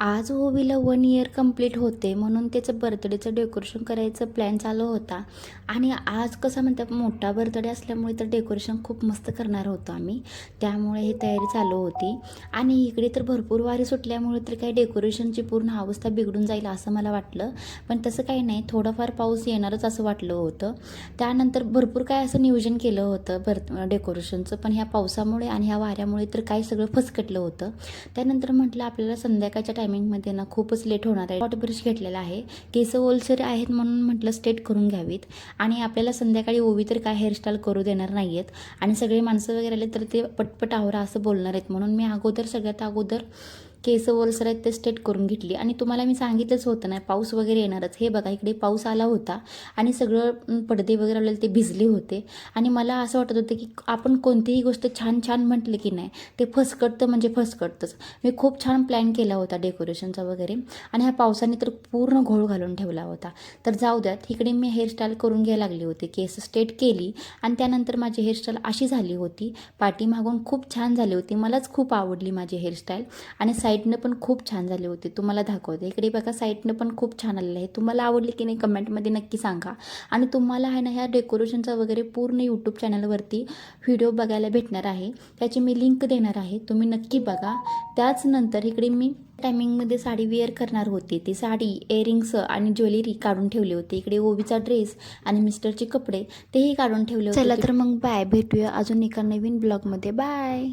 आज ओवीला one year complete होते म्हणून त्याचं बर्थडेचं डेकोरेशन करायचं प्लॅन चालू होता. आणि आज कसं म्हणतात मोठा बर्थडे असल्यामुळे तर डेकोरेशन खूप मस्त करणार होतो आम्ही. त्यामुळे ही तयारी चालू होती. आणि इकडे तर भरपूर वारी सुटल्यामुळे तर काही डेकोरेशनची पूर्ण अवस्था बिघडून जाईल असं मला वाटलं. पण तसं काही नाही थोडंफार पाऊस येणारच असं वाटलं होतं. त्यानंतर भरपूर काय असं नियोजन केलं होतं बर्थ डेकोरेशनचं पण ह्या पावसामुळे आणि ह्या वाऱ्यामुळे तर काही सगळं फसकटलं होतं. त्यानंतर म्हटलं आपल्याला संध्याकाळच्या टाईम टायमिंगमध्ये ना खूपच लेट होणार आहे. वॉटर ब्रश घेतलेला आहे. केस ओलसर आहेत म्हणून म्हटलं स्टेट करून घ्यावीत. आणि आपल्याला संध्याकाळी ओवी तर काय हेअरस्टाईल करू देणार नाही आहेत आणि सगळे माणसं वगैरे आले तर ते पटपट आवरा असं बोलणार आहेत. म्हणून मी अगोदर सगळ्यात अगोदर केस ओलसर आहेत ते स्टेट करून घेतली. आणि तुम्हाला मी सांगितलंच होतं नाही पाऊस वगैरे येणारच. हे बघा इकडे पाऊस आला होता आणि सगळं पडदे वगैरे आलेले ते भिजले होते. आणि मला असं वाटत होतं की आपण कोणतीही गोष्ट छान छान म्हटलं की नाही ते फसकटतं म्हणजे फसकटतंच. मी खूप छान प्लॅन केला होता डेकोरेशनचा वगैरे. आणि ह्या पावसाने तर पूर्ण घोळ घालून ठेवला होता. तर जाऊ द्यात इकडे मी हेअरस्टाईल करून घ्यायला लागली होती. केस स्टेट केली आणि त्यानंतर माझी हेअरस्टाईल अशी झाली होती. पाठीमागून खूप छान झाली होती. मलाच खूप आवडली माझी हेअरस्टाईल आणि साईडनं पण खूप छान झाले होते. तुम्हाला दाखवते इकडे बघा साईडनं पण खूप छान आलेलं आहे. तुम्हाला आवडली की नाही कमेंटमध्ये नक्की सांगा. आणि तुम्हाला आहे ना ह्या डेकोरेशनचा वगैरे पूर्ण यूट्यूब चॅनलवरती व्हिडिओ बघायला भेटणार आहे. त्याची मी लिंक देणार आहे. तुम्ही नक्की बघा. त्याच नंतर इकडे मी टायमिंगमध्ये साडी वेअर करणार होती. ती साडी इयरिंग्स आणि ज्वेलरी काढून ठेवली होती. इकडे ओबीचा ड्रेस आणि मिस्टरचे कपडे तेही काढून ठेवले होते. चला तर मग बाय. भेटूया अजून एका नवीन ब्लॉगमध्ये बाय.